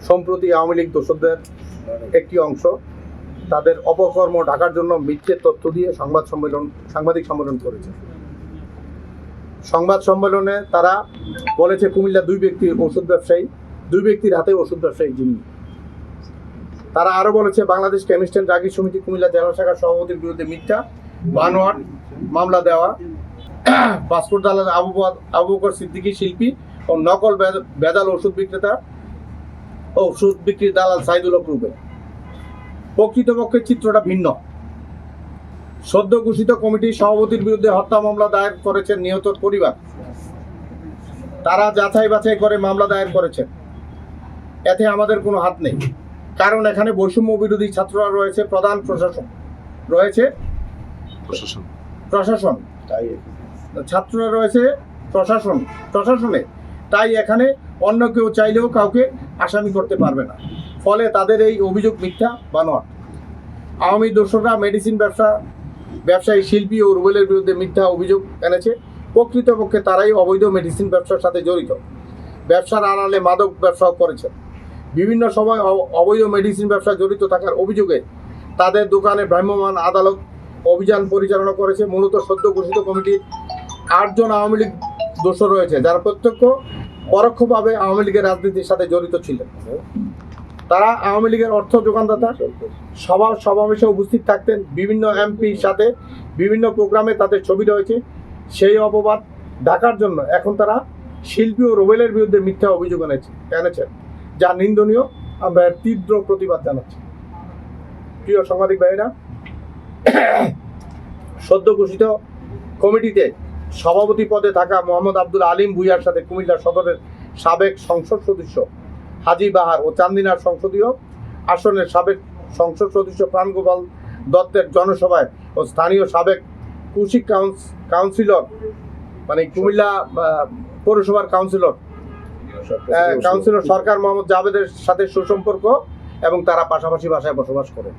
সম্প্রতি আওয়ামী লীগ দোষদের একটি অংশ, তাদের অপকর্ম ঢাকার জন্য মিথ্যে তথ্য দিয়ে সংবাদ সম্মেলন, সাংবাদিক সম্মেলন করেছে। সংবাদ সম্মেলনে তারা বলেছে, কুমিল্লা দুই ব্যক্তি ওষুধ ব্যবসায়ী, দুই ব্যক্তির হাতে ওষুধ ব্যবসায়ী যিনি। তারা আরও বলেছে, বাংলাদেশ কেমিস্ট অ্যান্ড রাগি সমিতি কুমিল্লা জেলা শাখার সভাপতির বিরুদ্ধে মিথ্যা, বানোয়াট মামলা দেওয়া। পাসপোর্ট দালাল আবু বক- আবু বকর সিদ্দিকী শিল্পী ও নকল বেদ- বেদাল ওষুধ বিক্রেতা ও ওষুধ বিক্রির দালাল সাইদুল হক রুবেল। প্রকৃতপক্ষে চিত্রটা ভিন্ন। সদ্য ঘোষিত কমিটির সভাপতির বিরুদ্ধে হত্যা মামলা দায়ের করেছেন নিহতর পরিবার। তারা যাচাই বাছাই করে মামলা দায়ের করেছেন। এতে আমাদের কোনো হাত নেই। কারণ এখানে বৈষম্য বিরোধী ছাত্ররা রয়েছে প্রধান প্রশাসন রয়েছে প্রশাসন। প্রশাসন। ছাত্ররা রয়েছে প্রশাসন। প্রশাসনে। তাই এখানে অন্য কেউ চাইলেও কাউকে আসামি করতে পারবে না। ফলে তাদের এই অভিযোগ মিথ্যা বানোয়াট আওয়ামী দর্শকরা মেডিসিন ব্যবসা, ব্যবসায়ী শিল্পী ও রুবেলের বিরুদ্ধে মিথ্যা অভিযোগ এনেছে। প্রকৃতপক্ষে তারাই অবৈধ মেডিসিন ব্যবসার সাথে জড়িত। ব্যবসার আড়ালে মাদক ব্যবসাও করেছে। বিভিন্ন সময় অবৈধ মেডিসিন ব্যবসায় জড়িত থাকার অভিযোগে তাদের দোকানে ভ্রাম্যমাণ আদালত অভিযান পরিচালনা করেছে। মূলত সদ্য ঘোষিত কমিটির আটজন আওয়ামী লীগ দোষর রয়েছে, যারা প্রত্যক্ষ পরোক্ষভাবে আওয়ামী লীগের রাজনীতির সাথে জড়িত ছিলেন। তারা আওয়ামী লীগের অর্থ যোগানদাতা সভা সমাবেশে উপস্থিত থাকতেন বিভিন্ন এমপির সাথে, বিভিন্ন প্রোগ্রামে তাদের ছবি রয়েছে। সেই অপবাদ ঢাকার জন্য এখন তারা শিল্পী ও রোবেলের বিরুদ্ধে মিথ্যা অভিযোগ এনেছে এনেছেন, যা নিন্দনীয়। আমরা এর তীব্র প্রতিবাদ জানাচ্ছি। প্রিয় সাংবাদিক ভাইয়েরা, সদ্য ঘোষিত কমিটিতে সভাপতি পদে থাকা মোহাম্মদ আব্দুল আলিম ভুইয়ার সাথে কুমিল্লা সদরের সাবেক সংসদ সদস্য হাজি বাহার ও চান্দিনার সংসদীয় আসনের সাবেক সংসদ সদস্য প্রাণগোপাল দত্তের জনসভায় ও স্থানীয় সাবেক কাউন্স কাউন্সিলর মানে কুমিল্লা পৌরসভার কাউন্সিলর কাউন্সিলর সরকার মোহাম্মদ জাভেদের সাথে সুসম্পর্ক এবং তারা পাশাপাশি বাসায় বসবাস করে।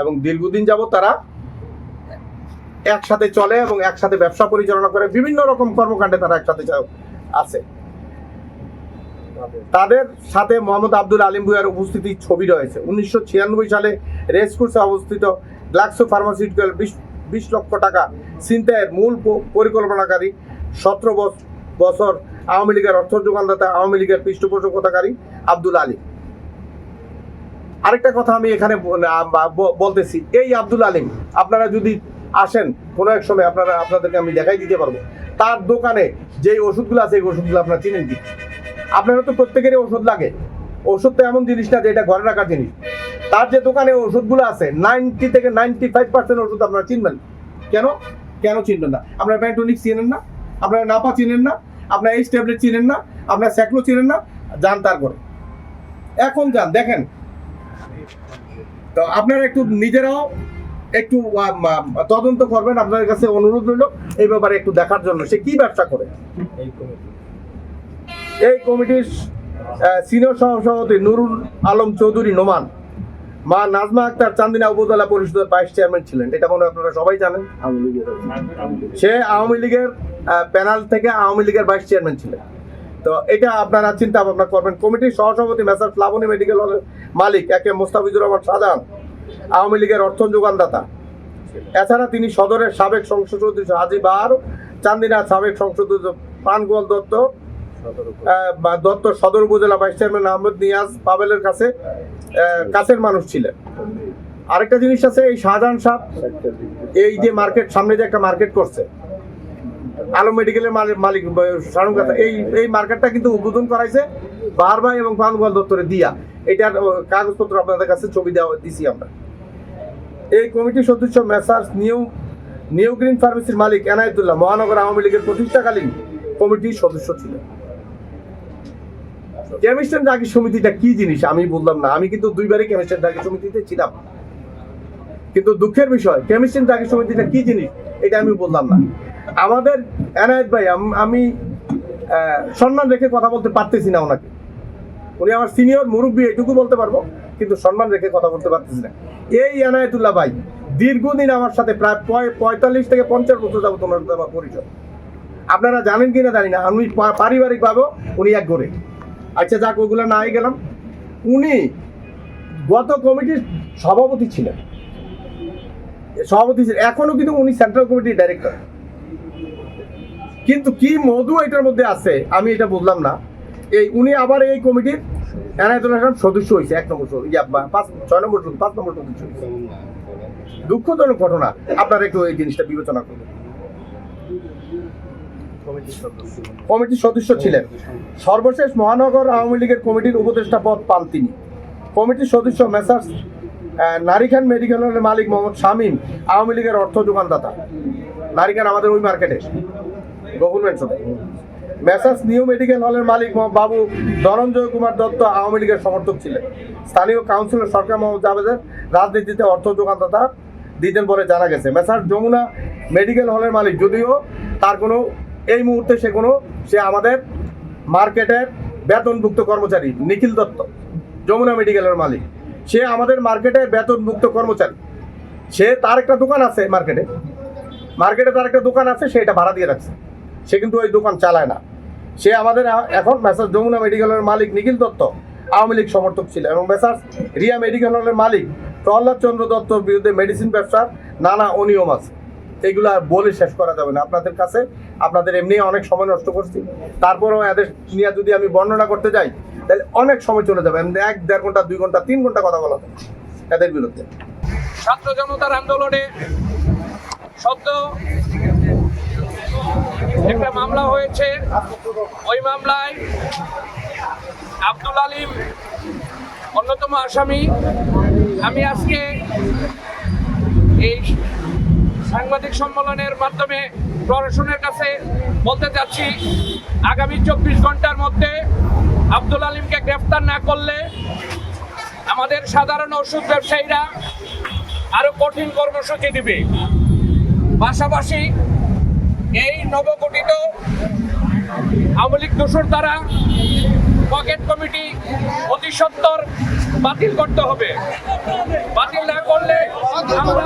এবং দীর্ঘদিন যাবত তারা একসাথে চলে এবং একসাথে ব্যবসা পরিচালনা করে বিভিন্ন রকম কর্মকাণ্ডে তারা একসাথে আছে। তাদের সাথে মোহাম্মদ আব্দুল আলিম ভুইয়ার উপস্থিতির ছবি রয়েছে। উনিশশো ছিয়ানব্বই সালে রেসকোর্সে অবস্থিত গ্লাক্সো ফার্মাসিউটিক্যাল বিশ লক্ষ টাকা ছিনতাইয়ের মূল পরিকল্পনাকারী সতেরো বছর আওয়ামী লীগের অর্থ যোগানদাতা, আওয়ামী লীগের পৃষ্ঠপোষকতাকারী আব্দুল আলিম। আরেকটা কথা আমি এখানে বলতেছি। এই আব্দুল আলিম, আপনারা যদি আসেন, কোনো এক সময় আপনারা, আপনাদেরকে আমি দেখাই দিতে পারব। তার দোকানে যে ওষুধগুলো আছে, এই ওষুধগুলো আপনারা চিনেন কি? আপনারা তো প্রত্যেকেরই ওষুধ লাগে। ওষুধ তো এমন জিনিস না যে এটা ঘরে রাখার জিনিস। তার যে দোকানে ওষুধগুলো আছে, নাইনটি থেকে নাইনটি ফাইভ পার্সেন্ট ওষুধ আপনারা চিনবেন। কেন? কেন চিনবেন না? আপনারা প্যান্টোনিক চিনেন না? আপনারা নাপা চিনেন না? আপনার এইচ ট্যাবলেট চিনেন না? আপনার স্যাকলো চিনেন না? যান তার করে এখন যান, দেখেন। তো আপনারা একটু নিজেরাও একটু তদন্ত করবেন আপনাদের কাছে অনুরোধ রইল এই ব্যাপারে একটু দেখার জন্য। সে কি ব্যবসা করে? এই কমিটির সিনিয়র সভাপতি নুরুল আলম চৌধুরী নোমান। মা নাজমা আক্তার চান্দিনা উপজেলা পরিষদের ভাইস চেয়ারম্যান ছিলেন। এটা মনে আপনারা সবাই জানেন। সে আওয়ামী লীগের প্যানেল থেকে আওয়ামী লীগের ভাইস চেয়ারম্যান ছিলেন। তো এটা আপনারা চিন্তা ভাবনা করবেন। কমিটির সহসভাপতি মেসার প্লাবনী মেডিকেল হলের মালিক একে মোস্তাফিজুর রহমান সাজান আওয়ামী লীগের অর্থ যোগানদাতা। এছাড়া তিনি সদরের সাবেক সংসদ সদস্য হাজি বাহার, চান্দিনার সাবেক সংসদ সদস্য প্রাণগোয়াল দত্ত দত্ত সদর উপজেলা ভাইস চেয়ারম্যান আহমেদ নিয়াজ পাবেলের কাছে কাছের মানুষ ছিলেন। আরেকটা জিনিস আছে, এই শাহজাহান সাহ এই যে মার্কেট, সামনে যে একটা মার্কেট করছে, আলম মেডিকেলের মালিক এই এই মার্কেটটা কিন্তু উদ্বোধন করাইছে বাহার ভাই এবং প্রাণগোয়াল দত্তরে দিয়া। এটার কাগজপত্র আপনাদের কাছে ছবি দেওয়া দিছি আমরা। এই কমিটির সদস্য মেসার্স নিউ নিউ গ্রিন ফার্মেসির মালিক এনায়েতুল্লাহ, মহানগর আওয়ামী লীগের প্রতিষ্ঠাকালীন কমিটির সদস্য ছিলেন। কেমিস্ট্রেন ডাকি সমিতিটা কি জিনিস? আমি বললাম না। আমি কিন্তু দুইবারই কেমিস্ট্রেন ডাকি সমিতিতে ছিলাম। কিন্তু দুঃখের বিষয় কেমিস্ট্রেন ডাকি সমিতিটা কি জিনিস? এটা আমি বললাম না। আমাদের এনায়েত ভাই, আমি সম্মান রেখে কথা বলতে পারতেছি না ওনাকে। উনি আমার সিনিয়র মুরব্বী এটুকু বলতে পারব, কিন্তু সম্মান রেখে কথা বলতে পারতেছি না। এই এনায়েতুল্লাহ ভাই, দীর্ঘদিন আমার সাথে প্রায় পঁয়- পঁয়তাল্লিশ থেকে পঞ্চাশ বছর যাবত ওনার সাথে আমার পরিচয়। আপনারা জানেন কি না জানি না, আমি পারিবারিকভাবেও উনি এক গড়ে আচ্ছা যাক, ওগুলো না গেলাম। উনি গত কমিটির সভাপতি ছিলেন। সভাপতি ছিলেন। এখনও কিন্তু উনি সেন্ট্রাল কমিটির ডাইরেক্টর কিন্তু কি মধু এটার মধ্যে আছে, আমি এটা বুঝলাম না। এই উনি আবার এই কমিটির এনায়তুল হাসান সদস্য হয়েছে এক নম্বর ইয়া, পাঁচ ছয় নম্বর সদস্য পাঁচ নম্বর সদস্য দুঃখজনক ঘটনা আপনারা একটু এই জিনিসটা বিবেচনা করুন। কমিটির সদস্য ছিলেন। সর্বশেষ মহানগর আওয়ামী লীগের কমিটির উপদেষ্টা পদ পান তিনি। কমিটির সদস্য মেসার্স নারিখান মেডিকেল হলের মালিক মোহাম্মদ শামীম আওয়ামী লীগের অর্থ যোগানদাতা। নারিখান আমাদের ওই মার্কেটে। গভর্নমেন্ট মেসার্স নিউ মেডিকেল হলের মালিক বাবু ধনঞ্জয় কুমার দত্ত আওয়ামী লীগের সমর্থক ছিলেন। স্থানীয় কাউন্সিলর সরকার মোহাম্মদ জাভেদের রাজনীতিতে অর্থ যোগানদাতা দিতেন বলে জানা গেছে। মেসার্স যমুনা মেডিকেল হলের মালিক যদিও তার কোনো এই মুহূর্তে সে কোনো সে আমাদের মার্কেটের বেতনভুক্ত কর্মচারী নিখিল দত্ত, যমুনা মেডিকেলের মালিক। সে আমাদের মার্কেটের বেতনভুক্ত কর্মচারী। সে তার একটা দোকান আছে মার্কেটে। মার্কেটে তার একটা দোকান আছে, সে এটা ভাড়া দিয়ে রাখছে। সে কিন্তু ওই দোকান চালায় না। সে আমাদের এখন মেসার্স যমুনা মেডিকেলের মালিক নিখিল দত্ত আওয়ামী লীগ সমর্থক ছিল এবং মেসার্স রিয়া মেডিকেল হলের মালিক প্রহ্লাদ চন্দ্র দত্তর বিরুদ্ধে মেডিসিন ব্যবসার নানা অনিয়ম আছে। এগুলো আর বলে শেষ করা যাবে না। আপনাদের কাছে আপনাদের এমনি অনেক সময় নষ্ট করছি। তারপরেও এদের নিয়ে যদি আমি বর্ণনা করতে যাই, তাহলে অনেক সময় চলে যাবে। এক, দেড় ঘণ্টা, দুই ঘণ্টা, তিন ঘণ্টা কথা বলা এদের বিরুদ্ধে। ছাত্র জনতার আন্দোলনে সদ্য একটা মামলা হয়েছে। ওই মামলায় আব্দুল আলিম অন্যতম আসামি। আমি আজকে এই সাংবাদিক সম্মেলনের মাধ্যমে প্রশাসনের কাছে বলতে চাচ্ছি, আগামী চব্বিশ ঘণ্টার মধ্যে আব্দুল আলিমকে গ্রেফতার না করলে আমাদের সাধারণ ওষুধ ব্যবসায়ীরা আরও কঠিন কর্মসূচি দিবে। পাশাপাশি এই নবগঠিত আওয়ামী লীগ দোষর দ্বারা পকেট কমিটি অতি সত্তর বাতিল করতে হবে। বাতিল না করলে আমরা